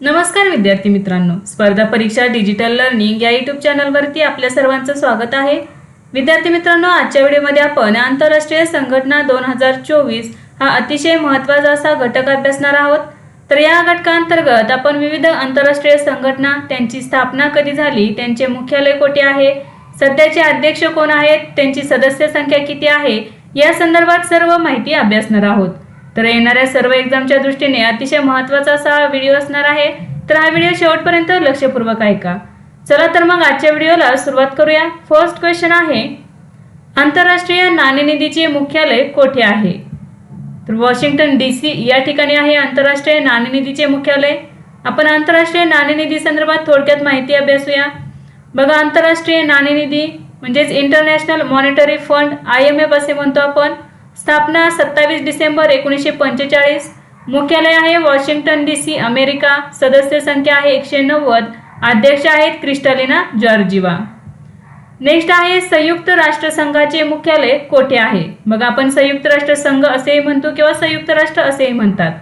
नमस्कार विद्यार्थी मित्रांनो. स्पर्धा परीक्षा डिजिटल लर्निंग या यूट्यूब चॅनलवरती आपल्या सर्वांचं स्वागत आहे. विद्यार्थी मित्रांनो आजच्या व्हिडिओमध्ये आपण आंतरराष्ट्रीय संघटना दोन हजार चोवीस हा अतिशय महत्त्वाचा असा घटक अभ्यासणार आहोत. तर या घटकांतर्गत आपण विविध आंतरराष्ट्रीय संघटना त्यांची स्थापना कधी झाली त्यांचे मुख्यालय कोठे आहे सध्याचे अध्यक्ष कोण आहेत त्यांची सदस्य संख्या किती आहे या संदर्भात सर्व माहिती अभ्यासणार आहोत. तर येणाऱ्या सर्व एक्झामच्या दृष्टीने अतिशय महत्त्वाचा असा हा व्हिडिओ असणार आहे. तर हा व्हिडिओ शेवटपर्यंत लक्षपूर्वक ऐका. चला तर मग आजच्या व्हिडिओला सुरुवात करूया. फर्स्ट क्वेश्चन आहे आंतरराष्ट्रीय नाणेनिधीचे मुख्यालय कोठे आहे? तर वॉशिंग्टन डी सी या ठिकाणी आहे आंतरराष्ट्रीय नाणेनिधीचे मुख्यालय. आपण आंतरराष्ट्रीय नाणेनिधी संदर्भात थोडक्यात माहिती अभ्यासूया. बघा आंतरराष्ट्रीय नाणेनिधी म्हणजेच International Monetary Fund I M F असे म्हणतो आपण. स्थापना सत्तावीस डिसेंबर एकोणीसशे पंचेचाळीस. मुख्यालय आहे वॉशिंग्टन डी सी अमेरिका. सदस्य संख्या आहे एकशे नव्वद. अध्यक्ष आहेत क्रिस्टालिना जॉर्जिवा. नेक्स्ट आहे संयुक्त राष्ट्रसंघाचे मुख्यालय कोठे आहे? मग आपण संयुक्त राष्ट्रसंघ असेही म्हणतो किंवा संयुक्त राष्ट्र असेही म्हणतात.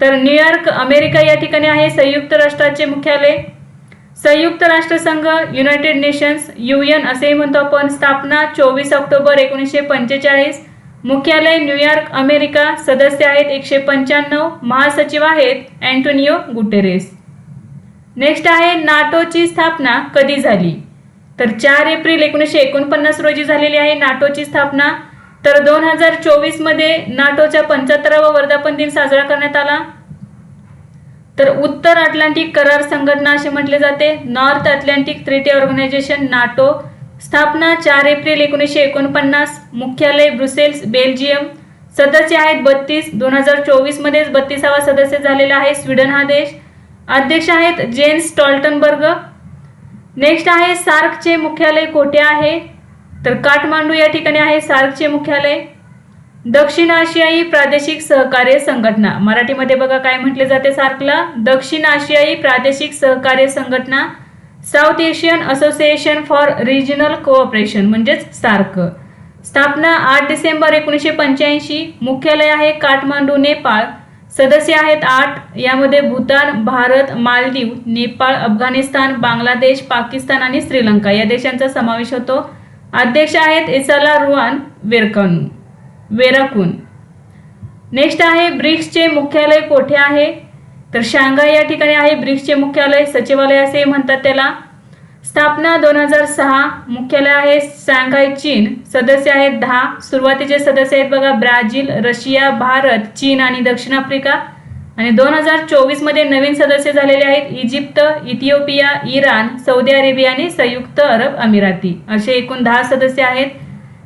तर न्यूयॉर्क अमेरिका या ठिकाणी आहे संयुक्त राष्ट्राचे मुख्यालय. संयुक्त राष्ट्रसंघ युनायटेड नेशन्स यू एन असेही म्हणतो आपण. स्थापना चोवीस ऑक्टोबर एकोणीसशे पंचेचाळीस. मुख्यालय न्यूयॉर्क अमेरिका. सदस्य आहेत एकशे पंच्याण्णव. महासचिव आहेत अँटोनियो गुटेरेस. नेक्स्ट आहे नाटोची स्थापना कधी झाली? तर चार एप्रिल एकोणीसशे एकोणपन्नास रोजी झालेली आहे नाटोची स्थापना. तर दोन हजार चोवीसमध्ये नाटोचा पंच्याहत्तरावा वर्धापन दिन साजरा करण्यात आला. तर उत्तर अटलांटिक करार संघटना असे म्हटले जाते. North Atlantic Treaty Organization NATO. स्थापना चार एप्रिल एकोणीसशे एकोणपन्नास मुख्यालय ब्रुसेल्स बेल्जियम. सदस्य आहेत बत्तीस. दोन हजार चोवीसमध्येच बत्तीसावा सदस्य झालेला आहे स्वीडन हा देश. अध्यक्ष आहेत जेन्स स्टॉल्टनबर्ग. नेक्स्ट आहे सार्कचे मुख्यालय कोठे आहे? तर काठमांडू या ठिकाणी आहे सार्कचे मुख्यालय. दक्षिण आशियाई प्रादेशिक सहकार्य संघटना. मराठीमध्ये बघा काय म्हटले जाते सार्कला? दक्षिण आशियाई प्रादेशिक सहकार्य संघटना. South Asian Association for Regional Cooperation म्हणजेच सार्क. स्थापना आठ डिसेंबर एकोणीसशे पंच्याऐंशी. मुख्यालय आहे काठमांडू नेपाळ. सदस्य आहेत आठ. यामध्ये भूतान भारत मालदीव नेपाळ अफगाणिस्तान बांगलादेश पाकिस्तान आणि श्रीलंका या देशांचा समावेश होतो. अध्यक्ष आहेत एसाला रुआन वेरकनू वेराकून. नेक्स्ट आहे ब्रिक्सचे मुख्यालय कोठे आहे? तर शांघाय या ठिकाणी आहे ब्रिक्सचे मुख्यालय सचिवालय असे म्हणतात त्याला. स्थापना दोन हजार सहा मुख्यालय आहे शांघाय चीन. सदस्य आहेत दहा. सुरुवातीचे सदस्य आहेत बघा ब्राझील रशिया भारत चीन आणि दक्षिण आफ्रिका. आणि दोन हजार चोवीसमध्ये नवीन सदस्य झालेले आहेत Egypt Ethiopia Iran Saudi Arabia आणि संयुक्त अरब अमिराती. असे एकूण दहा सदस्य आहेत.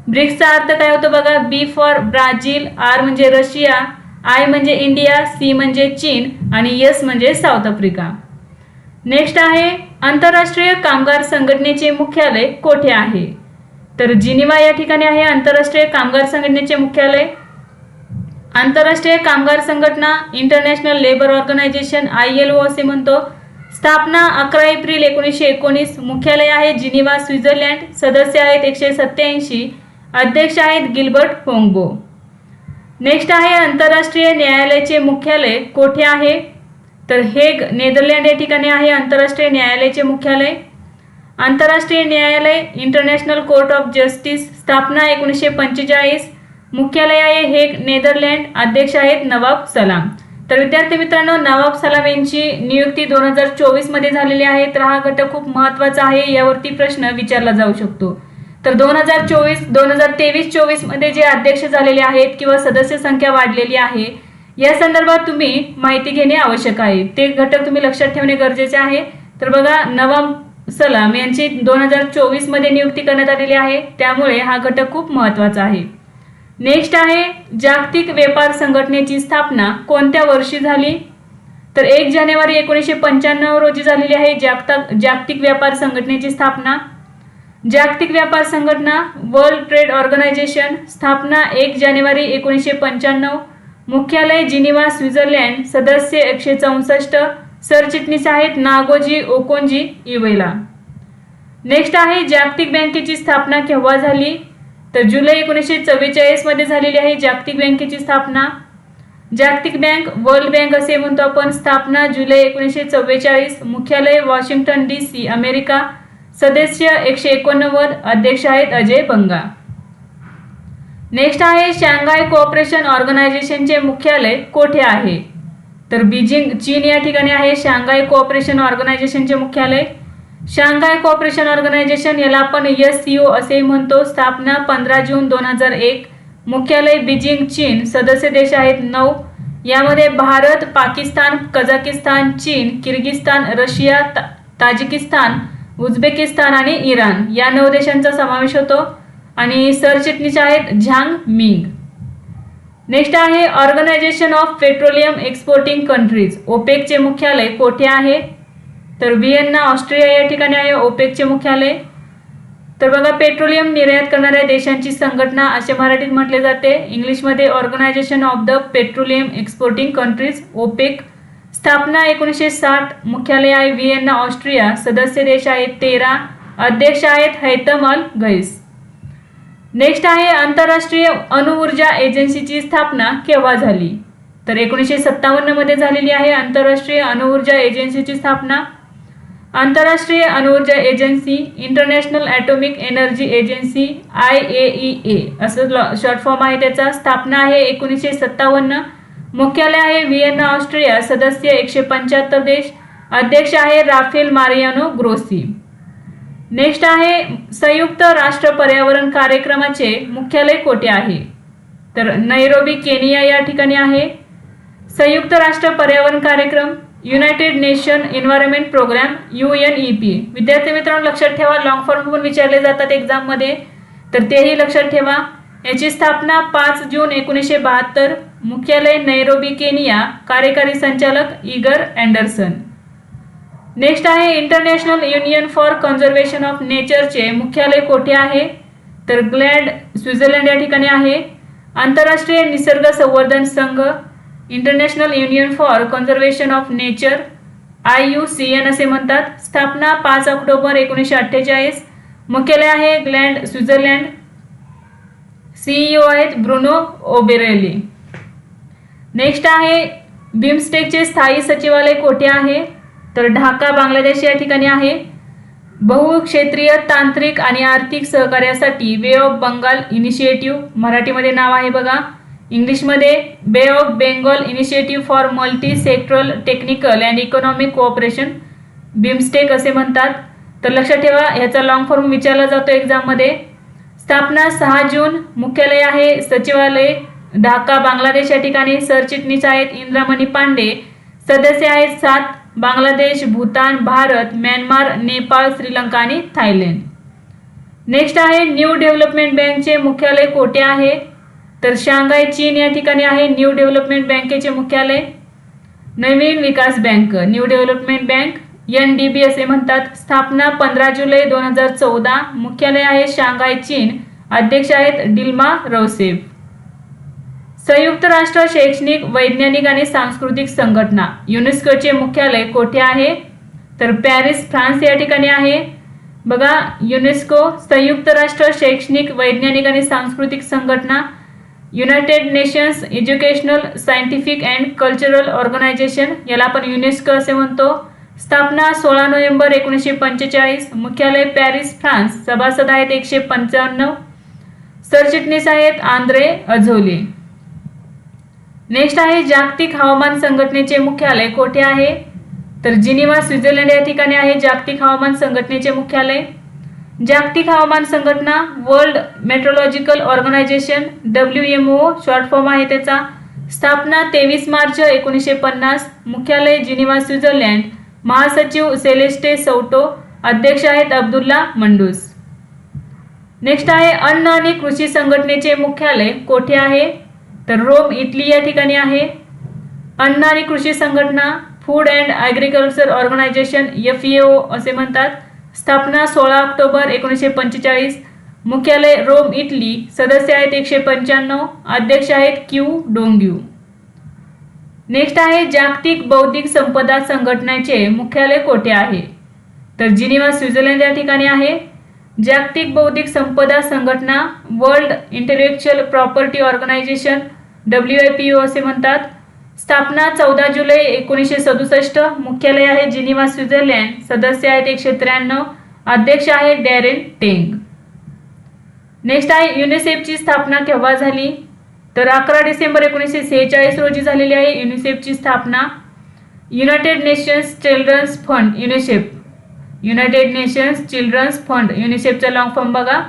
ब्रिक्सचा अर्थ काय होतो बघा? बी फॉर ब्राझील आर म्हणजे रशिया. आय म्हणजे इंडिया सी म्हणजे चीन आणि एस म्हणजे साऊथ आफ्रिका. नेक्स्ट आहे आंतरराष्ट्रीय कामगार संघटनेचे मुख्यालय कोठे आहे? तर जिनिवा या ठिकाणी आहे आंतरराष्ट्रीय कामगार संघटनेचे मुख्यालय. आंतरराष्ट्रीय कामगार संघटना International Labour Organization I L O असे म्हणतो. स्थापना अकरा एप्रिल एकोणीसशे एकोणीस मुख्यालय आहे जिनिवा स्वित्झर्लंड. सदस्य आहेत एकशे सत्याऐंशी अध्यक्ष आहेत गिल्बर्ट होंगबो. नेक्स्ट आहे आंतरराष्ट्रीय न्यायालयाचे मुख्यालय कोठे आहे? तर हेग नेदरलँड या ठिकाणी आहे आंतरराष्ट्रीय न्यायालयाचे मुख्यालय. आंतरराष्ट्रीय न्यायालय इंटरनॅशनल कोर्ट ऑफ जस्टिस स्थापना एकोणीसशे पंचेचाळीस. मुख्यालय आहे हेग नेदरलँड. अध्यक्ष आहेत नवाब सलाम. तर विद्यार्थी मित्रांनो नवाब सलाम यांची नियुक्ती दोन हजार चोवीसमध्ये झालेली आहे. तर हा घटक खूप महत्त्वाचा आहे यावरती प्रश्न विचारला जाऊ शकतो. तर दोन हजार चोवीस दोन हजार तेवीस चोवीसमध्ये जे अध्यक्ष झालेले आहेत किंवा सदस्य संख्या वाढलेली आहे या संदर्भात तुम्ही माहिती घेणे आवश्यक आहे. ते घटक तुम्ही लक्षात ठेवणे गरजेचे आहे. तर बघा नवाब सलाम यांची दोन हजार चोवीसमध्ये नियुक्ती करण्यात आलेली आहे. त्यामुळे हा घटक खूप महत्त्वाचा आहे. नेक्स्ट आहे जागतिक व्यापार संघटनेची स्थापना कोणत्या वर्षी झाली? तर एक जानेवारी एकोणीसशे पंच्याण्णव रोजी झालेली आहे जागतिक जागतिक व्यापार संघटनेची स्थापना. जागतिक व्यापार संघटना वर्ल्ड ट्रेड ऑर्गनायझेशन स्थापना एक जानेवारी एकोणीसशे पंच्याण्णव. मुख्यालय जिनिवा स्वित्झर्लंड सदस्य एकशे चौसष्ट. सरचिटणीस आहेत नागोजी ओकोंजी इवेला. नेक्स्ट आहे जागतिक बँकेची स्थापना केव्हा झाली? तर जुलै एकोणीसशे चव्वेचाळीसमध्ये झालेली आहे जागतिक बँकेची स्थापना. जागतिक बँक वर्ल्ड बँक असे म्हणतो आपण. स्थापना जुलै एकोणीसशे चव्वेचाळीस. मुख्यालय वॉशिंग्टन डी सी अमेरिका. सदस्य एकशे एकोणनव्वद अध्यक्ष आहेत अजय बंगा नेक्स्ट आहे शांघाय कोऑपरेशन ऑर्गनायझेशनचे मुख्यालय कोठे आहे? तर बीजिंग चीन या ठिकाणी आहे शांघाय कोऑपरेशन ऑर्गनायझेशनचे मुख्यालय. शांघाय कोऑपरेशन ऑर्गनायझेशन याला आपण एस सी ओ असे म्हणतो. स्थापना पंधरा जून दोन हजार एक. मुख्यालय बीजिंग चीन. सदस्य देश आहेत नऊ. यामध्ये भारत पाकिस्तान कझाकिस्तान चीन किर्गिस्तान रशिया ता ताजिकिस्तान उझबेकिस्तान आणि इराण या नऊ देशांचा समावेश होतो आणि सरचिटणीस आहेत झांग मिंग. नेक्स्ट आहे Organization of Petroleum Exporting Countries. ओपेकचे मुख्यालय कोठे आहे? तर व्हिएन्ना ऑस्ट्रिया या ठिकाणी आहे ओपेकचे मुख्यालय. तर बघा पेट्रोलियम निर्यात करणाऱ्या देशांची संघटना असे मराठीत म्हटले जाते. इंग्लिशमध्ये Organization of the Petroleum Exporting Countries OPEC. स्थापना एकोणीसशे साठ मुख्यालय आहे व्हिएन्ना ऑस्ट्रिया. सदस्य देश आहेत तेरा अध्यक्ष आहेत हैतम अल गैस. नेक्स्ट आहे आंतरराष्ट्रीय अणुऊर्जा एजन्सीची स्थापना केव्हा झाली? तर एकोणीसशे सत्तावन्नमध्ये झालेली आहे आंतरराष्ट्रीय अणुऊर्जा एजन्सीची स्थापना. आंतरराष्ट्रीय अणुऊर्जा agency International Atomic Energy Agency I A E A. असं शॉर्ट फॉर्म आहे त्याचा. स्थापना आहे एकोणीसशे सत्तावन्न. मुख्यालय आहे व्हिएन्ना ऑस्ट्रिया. सदस्य एकशे पंच्याहत्तर देश. अध्यक्ष आहे राफेल मारियानो ग्रोसी. नेक्स्ट आहे संयुक्त राष्ट्र पर्यावरण कार्यक्रमाचे मुख्यालय कोठे आहे? तर नैरोबी केनिया या ठिकाणी आहे. संयुक्त राष्ट्र पर्यावरण कार्यक्रम United Nation Environment Programme U N E P. विद्यार्थी मित्रांनो लक्षात ठेवा लॉंग फॉर्म पण विचारले जातात एक्झाममध्ये तर तेही लक्षात ठेवा. याची स्थापना पाच जून एकोणीसशे बहात्तर मुख्यालय नैरोबी केनिया कार्यकारी संचालक इगर अँडरसन. नेक्स्ट आहे International Union for Conservation of नेचरचे मुख्यालय कोठे आहे? तर ग्लॅड स्वित्झर्लंड या ठिकाणी आहे. आंतरराष्ट्रीय निसर्ग संवर्धन संघ International Union for Conservation of Nature I U C N असे म्हणतात. स्थापना पाच ऑक्टोबर एकोणीसशे अठ्ठेचाळीस. मुख्यालय आहे ग्लँड स्वित्झर्लंड. सीईओ आहेत ब्रुनो ओबेरेली नेक्स्ट आहे बिमस्टेकचे स्थायी सचिवालय कोठे आहे? तर ढाका बांगलादेश या ठिकाणी आहे. बहुक्षेत्रीय तांत्रिक आणि आर्थिक सहकार्यासाठी वे ऑफ बंगाल इनिशिएटिव्ह मराठीमध्ये नाव आहे बघा. इंग्लिशमध्ये Bay of Bengal Initiative for Multi Sectoral Technical and Economic Cooperation BIMSTEC असे म्हणतात. तर लक्षात ठेवा ह्याचा लॉंग फॉर्म विचारला जातो एक्झाममध्ये स्थापना सहा जून मुख्यालय आहे सचिवालय ढाका बांगलादेश या ठिकाणी सरचिटणीस आहेत इंद्रामणी पांडे. सदस्य आहेत सात बांगलादेश भूतान भारत म्यानमार नेपाळ श्रीलंका आणि थायलंड. नेक्स्ट आहे न्यू डेव्हलपमेंट बँकचे मुख्यालय कोठे आहे? तर शांघाय चीन या ठिकाणी आहे न्यू डेव्हलपमेंट बँकेचे मुख्यालय. नवीन विकास bank New Development Bank N D B असे म्हणतात. स्थापना पंधरा जुलै दोन हजार चौदा मुख्यालय आहे शांघाय चीन. अध्यक्ष आहेत डिल्मा रौसेफ. संयुक्त राष्ट्र शैक्षणिक वैज्ञानिक आणि सांस्कृतिक संघटना युनेस्कोचे मुख्यालय कोठे आहे? तर पॅरिस फ्रान्स या ठिकाणी आहे. बघा युनेस्को संयुक्त राष्ट्र शैक्षणिक वैज्ञानिक आणि सांस्कृतिक संघटना United Nations Educational Scientific and Cultural Organization याला आपण युनेस्को असे म्हणतो. स्थापना सोळा नोव्हेंबर एकोणीसशे पंचेचाळीस मुख्यालय पॅरिस फ्रान्स. सभासद आहेत एकशे पंच्याण्णव सरचिटणीस आहेत आंद्रे अझोली. नेक्स्ट आहे जागतिक हवामान संघटनेचे मुख्यालय कोठे आहे? तर जिनिवा स्वित्झर्लंड या ठिकाणी आहे जागतिक हवामान संघटनेचे मुख्यालय. जागतिक हवामान संघटना World Meteorological Organization W M O short form आहे त्याचा. स्थापना तेवीस मार्च एकोणीसशे पन्नास मुख्यालय जिनिवा स्वित्झर्लंड. महासचिव सेलेस्टे सौटो अध्यक्ष आहेत अब्दुल्ला मंडूस. नेक्स्ट आहे अन्न आणि कृषी संघटनेचे मुख्यालय कोठे आहे? तर रोम इटली या ठिकाणी आहे. अन्न आणि कृषी संघटना Food and Agriculture Organization F A O असे म्हणतात. स्थापना सोळा ऑक्टोबर एकोणीसशे पंचेचाळीस. मुख्यालय रोम इटली. सदस्य आहेत एकशे पंच्याण्णव. अध्यक्ष आहेत क्यू डोंग्यू. नेक्स्ट आहे जागतिक बौद्धिक संपदा संघटनेचे मुख्यालय कोठे आहे? तर जिनिवा स्वित्झर्लंड या ठिकाणी आहे. जागतिक बौद्धिक संपदा संघटना World Intellectual Property Organization W I P O असे म्हणतात. स्थापना चौदा जुलै एकोणीसशे सदुसष्ट. मुख्यालय आहे जिनिवा स्वित्झर्लंड. सदस्य आहेत एकशे त्र्याण्णव. अध्यक्ष आहे डॅरेन टेंग. नेक्स्ट आहे युनिसेफची स्थापना केव्हा झाली? तर अकरा डिसेंबर एकोणीसशे सेहेचाळीस रोजी झालेली आहे युनिसेफची स्थापना. United Nations Children's Fund UNICEF. United Nations Children's Fund युनिसेफचा long form बघा.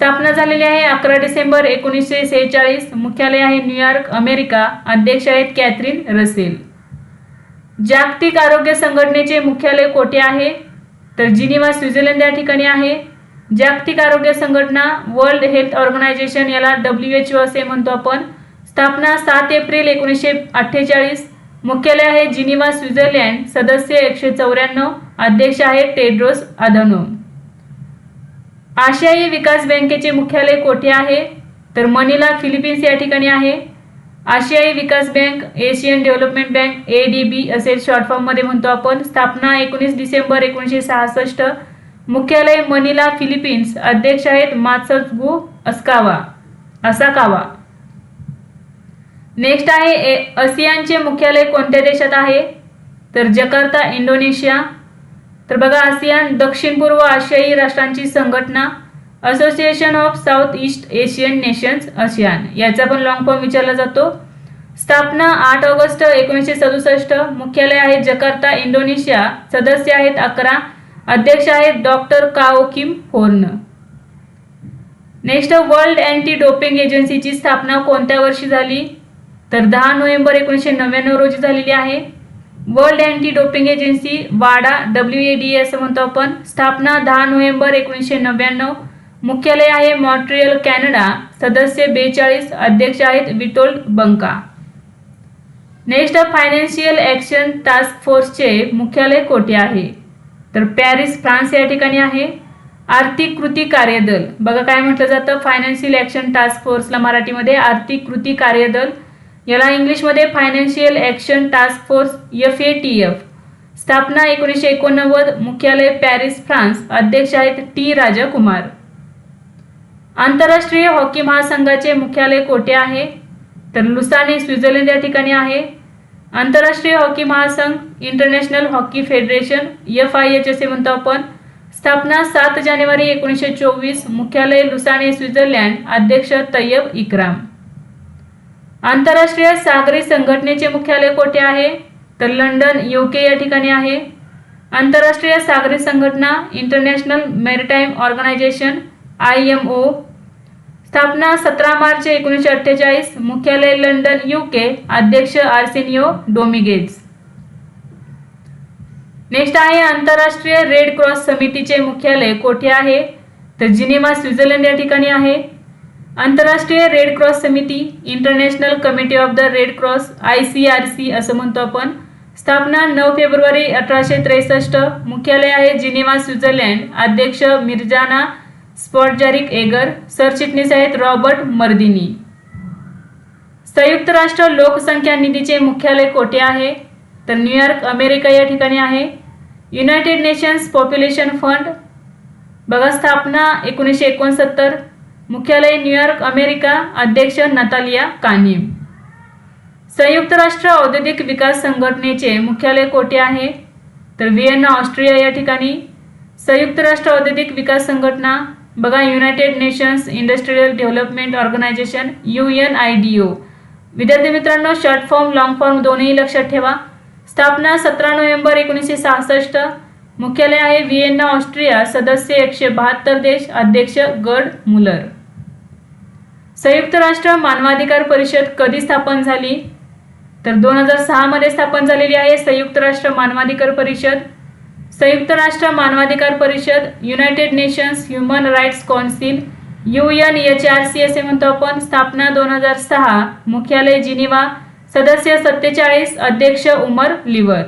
स्थापना झालेली आहे अकरा डिसेंबर एकोणीसशे सेहेचाळीस. मुख्यालय आहे न्यूयॉर्क अमेरिका. अध्यक्ष आहेत कॅथरीन रसेल. जागतिक आरोग्य संघटनेचे मुख्यालय कोठे आहे? तर जिनिवा स्वित्झर्लंड या ठिकाणी आहे. जागतिक आरोग्य संघटना वर्ल्ड हेल्थ ऑर्गनायझेशन याला डब्ल्यू एच ओ असे म्हणतो आपण. स्थापना सात एप्रिल एकोणीसशे अठ्ठेचाळीस. मुख्यालय आहे जिनिवा स्वित्झर्लंड. सदस्य एकशे चौऱ्याण्णव. अध्यक्ष आहे टेड्रोस अधनोम. आशियाई विकास बँकेचे मुख्यालय कोठे आहे? तर मनीला फिलिपिन्स या ठिकाणी आहे. आशियाई विकास bank Asian Development Bank A D B असे शॉर्ट फॉर्ममध्ये म्हणतो आपण. स्थापना एकोणीस डिसेंबर एकोणीसशे सहासष्ट. मुख्यालय मनिला फिलिपिन्स. अध्यक्ष आहेत मात्सगु अस्कावा. असाकावा. नेक्स्ट आहे ए असियानचे मुख्यालय कोणत्या देशात आहे? तर जकार्ता इंडोनेशिया. तर बघा आसियान दक्षिण पूर्व आशियाई राष्ट्रांची संघटना Association of South East Asian Nations ASEAN. याचा पण लॉंग फॉर्म विचारला जातो. स्थापना आठ ऑगस्ट एकोणीसशे सदुसष्ट. मुख्यालय आहे जकार्ता इंडोनेशिया. सदस्य आहेत अकरा. अध्यक्ष आहेत doctor Kao Kim Hourn. Next World Anti Doping एजन्सीची स्थापना कोणत्या वर्षी झाली? तर दहा नोव्हेंबर एकोणीसशे नव्याण्णव रोजी झालेली आहे. वर्ल्ड अँटी डोपिंग एजन्सी वाडा डब्ल्यू ए डी असं म्हणतो आपण. स्थापना दहा नोव्हेंबर एकोणीसशे नव्याण्णव. मुख्यालय आहे मॉन्ट्रियल कॅनडा. सदस्य बेचाळीस अध्यक्ष आहेत Witold Banka. Next Financial Action Task फोर्सचे मुख्यालय कोठे आहे? तर पॅरिस फ्रान्स या ठिकाणी आहे. आर्थिक कृती कार्यदल. बघा काय म्हटलं जातं? फायनान्शियल ॲक्शन टास्क फोर्सला मराठीमध्ये आर्थिक कृती कार्यदल. याला इंग्लिशमध्ये Financial Action Task Force F A T F स्थापना एकोणीसशे एकोणनव्वद मुख्यालय पॅरिस फ्रान्स. अध्यक्ष आहेत टी राजाकुमार. आंतरराष्ट्रीय हॉकी महासंघाचे मुख्यालय कोठे आहे? तर लुसाने स्वित्झर्लंड या ठिकाणी आहे. आंतरराष्ट्रीय हॉकी महासंघ International Hockey Federation F I H असे म्हणतो आपण. स्थापना सात जानेवारी एकोणीसशे चोवीस मुख्यालय लुसाने स्वित्झर्लंड. अध्यक्ष तय्यब इक्राम. आंतरराष्ट्रीय सागरी संघटनेचे मुख्यालय कोठे आहे? तर लंडन युके या ठिकाणी आहे. आंतरराष्ट्रीय सागरी संघटना International Maritime Organization I M O स्थापना सतरा मार्च एकोणीसशे अठ्ठेचाळीस. मुख्यालय लंडन युके अध्यक्ष आर्सेनियो डोमिगेज. नेक्स्ट आहे आंतरराष्ट्रीय रेड क्रॉस समितीचे मुख्यालय कोठे आहे? तर जिनेमा स्वित्झर्लंड या ठिकाणी आहे. आंतरराष्ट्रीय रेड क्रॉस समिती International Committee of the Red Cross I C R C असं म्हणतो आपण. स्थापना नऊ फेब्रुवारी अठराशे त्रेसष्ट. मुख्यालय आहे जिनेवा स्वित्झर्लंड. अध्यक्ष मिर्जाना स्पॉटजारिक एगर. सरचिटणीस आहेत रॉबर्ट मर्दिनी. संयुक्त राष्ट्र लोकसंख्या निधीचे मुख्यालय कोठे आहे? तर न्यूयॉर्क अमेरिका या ठिकाणी आहे. United Nations Population Fund. बघा स्थापना एकोणीसशे एकोणसत्तर. मुख्यालय न्यूयॉर्क अमेरिका अध्यक्ष नतालिया कानिम संयुक्त राष्ट्र औद्योगिक विकास संघटनेचे मुख्यालय कोठे आहे? तर व्हिएन्ना ऑस्ट्रिया या ठिकाणी. संयुक्त राष्ट्र औद्योगिक विकास संघटना बघा United Nations Industrial Development Organization U N I D O. विद्यार्थी मित्रांनो शॉर्ट फॉर्म लॉंग फॉर्म दोन्ही लक्षात ठेवा. स्थापना सतरा नोव्हेंबर एकोणीसशे सहासष्ट. मुख्यालय आहे व्हिएन्ना ऑस्ट्रिया. सदस्य एकशे बहात्तर देश. अध्यक्ष गड मुलर. संयुक्त राष्ट्र मानवाधिकार परिषद कधी स्थापन झाली? तर दोन हजार सहामध्ये स्थापन झालेली आहे संयुक्त राष्ट्र मानवाधिकार परिषद. संयुक्त राष्ट्र मानवाधिकार परिषद United Nations Human Rights Council U N H R C असे म्हणतो आपण. स्थापना दोन हजार सहा मुख्यालय जिनिवा सदस्य सत्तेचाळीस अध्यक्ष उमर लिवर.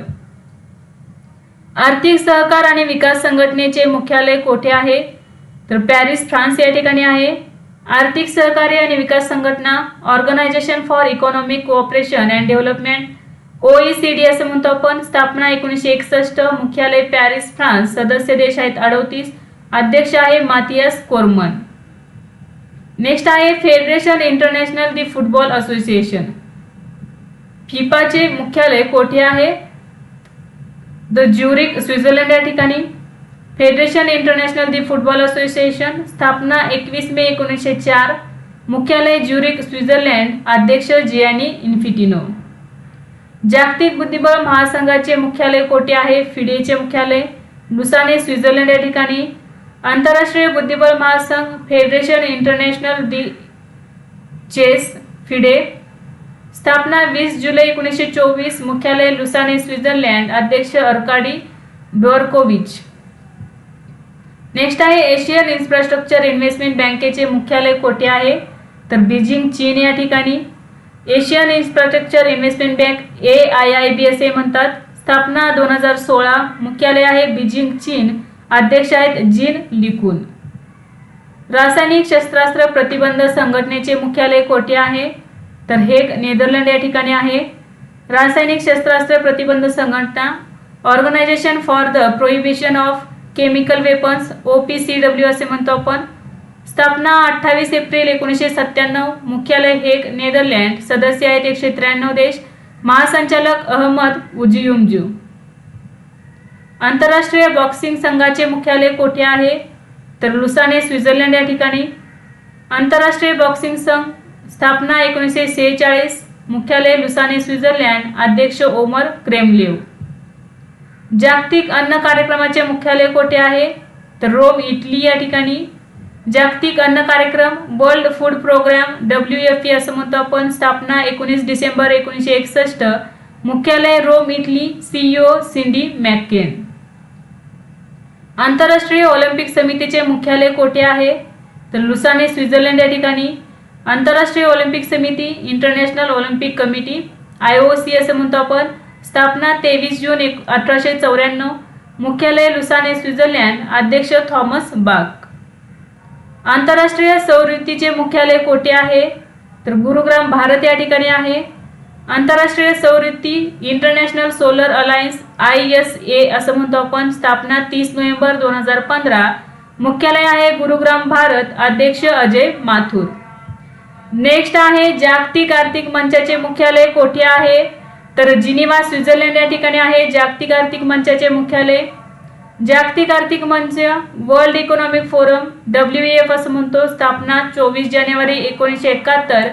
आर्थिक सहकार आणि विकास संघटनेचे मुख्यालय कोठे आहे? तर पॅरिस फ्रान्स या ठिकाणी आहे. आर्थिक सहकार्य आणि विकास संघटना Organization for Economic Cooperation and Development OECD असं म्हणतो आपण. स्थापना एकोणीसशे एकसष्ट मुख्यालय पॅरिस फ्रान्स. सदस्य देश आहेत अडोतीस. अध्यक्ष आहे मातियास कोरमन. नेक्स्ट आहे Federation International de Football Association फिफाचे मुख्यालय कोठे आहे? द ज्युरिक स्वित्झर्लंड या ठिकाणी. Federation International de Football Association स्थापना एकवीस मे एकोणीसशे चार. मुख्यालय ज्युरिक स्वित्झर्लंड. अध्यक्ष जियानी इन्फिटिनो. जागतिक बुद्धिबळ महासंघाचे मुख्यालय कोठे आहे? फिडेचे मुख्यालय. लुसाने स्वित्झर्लंड या ठिकाणी. आंतरराष्ट्रीय बुद्धिबळ महासंघ Federation International de Chess FIDE. स्थापना वीस जुलै एकोणीसशे चोवीस. मुख्यालय लुसाने स्वित्झर्लंड. अध्यक्ष अर्काडी बोरकोविच नेक्स्ट आहे एशियन इन्फ्रास्ट्रक्चर इन्व्हेस्टमेंट बँकेचे मुख्यालय कोठे आहे? तर बीजिंग चीन या ठिकाणी. Asian Infrastructure Investment Bank A I I B असे म्हणतात. स्थापना दोन हजार सोळा मुख्यालय आहे बीजिंग चीन. अध्यक्ष आहेत जीन लिकून. रासायनिक शस्त्रास्त्र प्रतिबंध संघटनेचे मुख्यालय कोठे आहे? तर हेग नेदरलँड या ठिकाणी आहे. रासायनिक शस्त्रास्त्र प्रतिबंध संघटना. Organization for the Prohibition of Chemical Weapons O P C W असे म्हणतो आपण. स्थापना अठ्ठावीस एप्रिल एकोणीसशे सत्त्याण्णव. मुख्यालय हेग नेदरलँड. सदस्य आहेत एकशे त्र्याण्णव देश. महासंचालक अहमद उजियुमजू. आंतरराष्ट्रीय बॉक्सिंग संघाचे मुख्यालय कोठे आहे? तर लुसाने स्वित्झर्लंड या ठिकाणी. आंतरराष्ट्रीय बॉक्सिंग संघ स्थापना एकोणीसशे सेहेचाळीस. मुख्यालय लुसाने स्वित्झर्लंड. अध्यक्ष ओमर क्रेमलिव. जागतिक अन्न कार्यक्रमाचे मुख्यालय कोठे आहे? तर रोम इटली या ठिकाणी. जागतिक अन्न कार्यक्रम World Food Programme W F E असं म्हणतो आपण. स्थापना एकोणीस डिसेंबर एकोणीसशे एकसष्ट. मुख्यालय Rome Italy. CEO Cindy McCain आंतरराष्ट्रीय ऑलिम्पिक समितीचे मुख्यालय कोठे आहे? तर लुसाने स्वित्झर्लंड या ठिकाणी. आंतरराष्ट्रीय ऑलिम्पिक समिती International Olympic Committee I O C असं म्हणतो आपण. स्थापना तेवीस जून एक अठराशे चौऱ्याण्णव. मुख्यालय लुसाने स्वित्झर्लंड. अध्यक्ष थॉमस बाग आंतरराष्ट्रीय सौरवृत्तीचे मुख्यालय कोठे आहे? तर गुरुग्राम भारत या ठिकाणी आहे. आंतरराष्ट्रीय सौरवृत्ती International Solar Alliance I S A असं म्हणतो आपण. स्थापना तीस नोव्हेंबर दोन हजार पंधरा. मुख्यालय आहे गुरुग्राम भारत. अध्यक्ष अजय माथुर. नेक्स्ट आहे जागतिक आर्थिक मंचाचे मुख्यालय कोठे आहे? तर जिनिवा स्वित्झर्लंड या ठिकाणी आहे. जागतिक आर्थिक मंचाचे मुख्यालय. जागतिक आर्थिक मंच World Economic Forum W F असं म्हणतो. स्थापना चोवीस जानेवारी एकोणीसशे एकाहत्तर.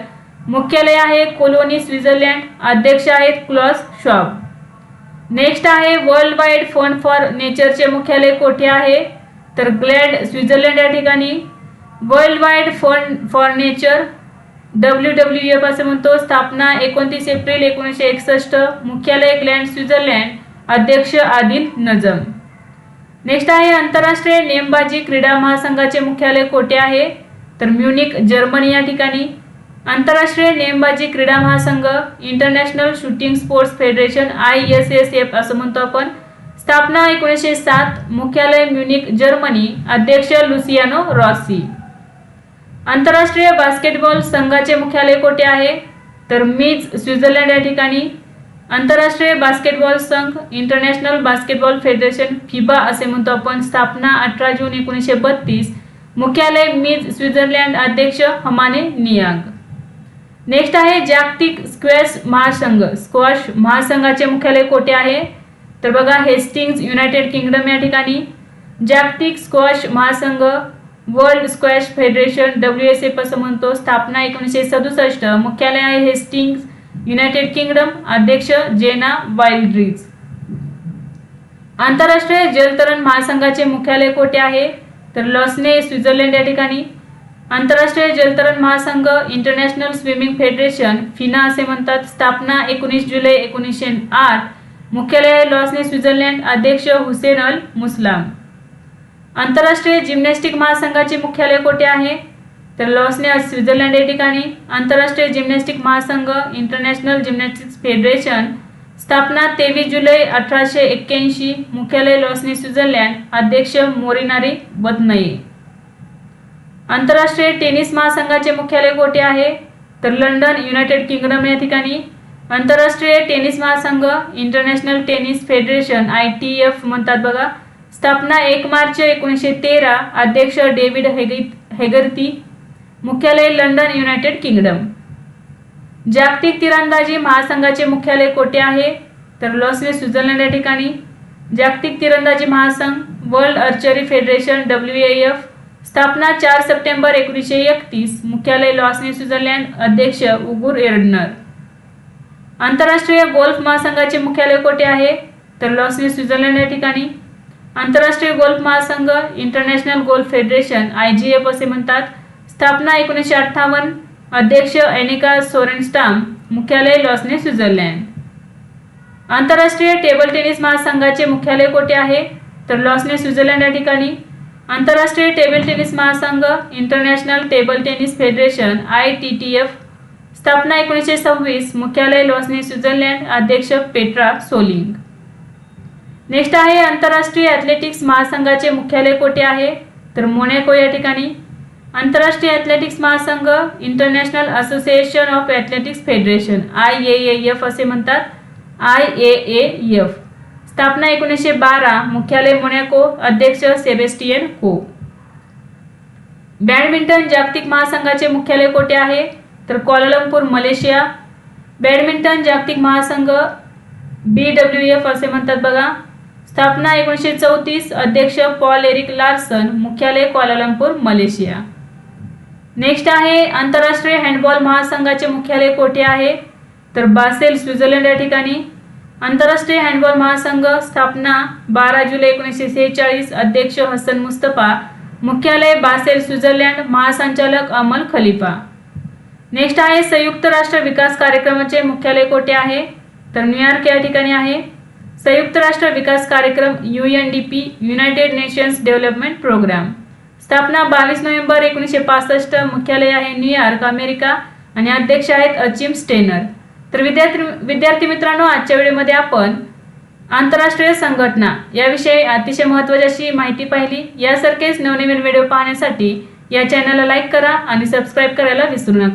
मुख्यालय आहे कोलोनी स्वित्झर्लंड. अध्यक्ष आहेत क्लॉस शॉप नेक्स्ट आहे वर्ल्ड वाईड फंड फॉर नेचरचे मुख्यालय कोठे आहे? तर ग्लॅड स्वित्झर्लंड या ठिकाणी. World wide fund for nature. W W e F असं म्हणतो स्थापना एकोणतीस एप्रिल एकोणीसशे एकसष्ट मुख्यालय ग्लँड स्वित्झर्लंड अध्यक्ष आदिल नजम. नेक्स्ट आहे आंतरराष्ट्रीय नेमबाजी क्रीडा महासंघाचे मुख्यालय कोठे आहे? तर म्युनिक जर्मनी या ठिकाणी. आंतरराष्ट्रीय नेमबाजी क्रीडा महासंघ international shooting sports federation I S S F असं म्हणतो आपण. स्थापना एकोणीसशे सात मुख्यालय म्युनिक जर्मनी अध्यक्ष लुसियानो रॉसी. आंतरराष्ट्रीय बास्केटबॉल संघाचे मुख्यालय कोठे आहे? तर मीज स्वित्झर्लंड या ठिकाणी. आंतरराष्ट्रीय बास्केटबॉल संघ इंटरनॅशनल बास्केटबॉल फेडरेशन फिबा असे म्हणतो आपण स्थापना अठरा जून एकोणीसशे बत्तीस. मुख्यालय मीज स्वित्झर्लंड अध्यक्ष हमाने नियांग. नेक्स्ट आहे जागतिक स्क्वॅश महासंघ. स्क्वॉश महासंघाचे मुख्यालय कोठे आहे? तर बघा हेस्टिंग्स युनायटेड किंगडम या ठिकाणी. जागतिक स्क्वॉश महासंघ world squash federation W S F असं म्हणतो स्थापना एकोणीसशे सदुसष्ट. मुख्यालय आहे हेस्टिंग्स युनायटेड किंगडम अध्यक्ष जेना वाईल्ड्रीज आंतरराष्ट्रीय जलतरण महासंघाचे मुख्यालय कोठे आहे? तर लॉसने स्वित्झर्लंड या ठिकाणी. आंतरराष्ट्रीय जलतरण महासंघ इंटरनॅशनल स्विमिंग फेडरेशन फिना असे म्हणतात. स्थापना एकोणीस जुलै एकोणीसशे आठ. मुख्यालय लॉसने स्वित्झर्लंड. अध्यक्ष हुसेन अल मुस्लाम आंतरराष्ट्रीय जिम्नॅस्टिक महासंघाचे मुख्यालय कोठे आहे? तर लॉसने स्वित्झर्लंड या ठिकाणी आंतरराष्ट्रीय जिम्नॅस्टिक महासंघ इंटरनॅशनल जिम्नॅस्टिक्स फेडरेशन स्थापना तेवीस जुलै अठराशे एक्क्याऐंशी मुख्यालय लॉसने स्वित्झर्लंड अध्यक्ष मोरिनारी बदनये. आंतरराष्ट्रीय टेनिस महासंघाचे मुख्यालय कोठे आहे? तर लंडन युनायटेड किंगडम या ठिकाणी. आंतरराष्ट्रीय टेनिस महासंघ international tennis federation I T F म्हणतात बघा. स्थापना एक मार्च एकोणीसशे तेरा अध्यक्ष डेव्हिड हेगी हेगर्ती मुख्यालय लंडन युनायटेड किंगडम. जागतिक तिरंदाजी महासंघाचे मुख्यालय कोठे आहे? तर लॉसवे स्वित्झर्लंड या ठिकाणी. जागतिक तिरंदाजी महासंघ world archery federation W F. स्थापना चार सप्टेंबर एकोणीसशे एकतीस मुख्यालय लॉसने स्वित्झर्लंड अध्यक्ष उगुर एर्डनर आंतरराष्ट्रीय गोल्फ महासंघाचे मुख्यालय कोठे आहे? तर लॉसने स्वित्झर्लंड या ठिकाणी. आंतरराष्ट्रीय गोल्फ महासंघ international golf federation I G F असे म्हणतात. स्थापना एकोणीसशे अठ्ठावन्न अध्यक्ष एनिका सोरेनस्टाम मुख्यालय लॉसने स्वित्झर्लंड. आंतरराष्ट्रीय टेबल टेनिस महासंघाचे मुख्यालय कोठे आहे? तर लॉसने स्वित्झर्लंड या ठिकाणी. आंतरराष्ट्रीय टेबल टेनिस महासंघ international table tennis federation I T T F स्थापना एकोणीसशे सव्वीस मुख्यालय लॉसने स्वित्झर्लंड अध्यक्ष पेट्रा सोलिंग. नेक्स्ट आहे आंतरराष्ट्रीय ॲथलेटिक्स महासंघाचे मुख्यालय कोठे आहे? तर मोनॅको या ठिकाणी. आंतरराष्ट्रीय ॲथलेटिक्स महासंघ international association of athletics federation I A F असे म्हणतात. आय ए एफ स्थापना एकोणीसशे बारा मुख्यालय मोनॅको अध्यक्ष सेबेस्टियन को. बॅडमिंटन जागतिक महासंघाचे मुख्यालय कोठे आहे? तर कोलालंपूर मलेशिया. बॅडमिंटन जागतिक महासंघ बी डब्ल्यू एफ असे म्हणतात बघा. स्थापना एकोणीसशे चौतीस अध्यक्ष पॉल एरिक लार्सन मुख्यालय क्वालालंपूर मलेशिया. नेक्स्ट आहे आंतरराष्ट्रीय हँडबॉल महासंघाचे मुख्यालय कोठे आहे? तर बासेल स्वित्झर्लंड या ठिकाणी. आंतरराष्ट्रीय हँडबॉल महासंघ स्थापना बारा जुलै एकोणीसशे सेहेचाळीस अध्यक्ष हसन मुस्तफा. मुख्यालय बासेल स्वित्झर्लंड महासंचालक अमल खलिफा. नेक्स्ट आहे संयुक्त राष्ट्र विकास कार्यक्रमाचे मुख्यालय कोठे आहे? तर न्यूयॉर्क या ठिकाणी आहे. संयुक्त राष्ट्र विकास कार्यक्रम U N D P United Nations development programme स्थापना बावीस नोव्हेंबर एकोणीसशे पासष्ट. मुख्यालय आहे न्यूयॉर्क अमेरिका. आणि अध्यक्ष आहेत अचिम स्टेनर. तर विद्यार्थी विद्यार्थी मित्रांनो आजच्या वेळेमध्ये आपण आंतरराष्ट्रीय संघटना याविषयी अतिशय महत्त्वाची अशी माहिती पाहिली. यासारखेच नवनवीन व्हिडिओ पाहण्यासाठी या चॅनलला लाईक करा आणि सबस्क्राईब करायला विसरू नका.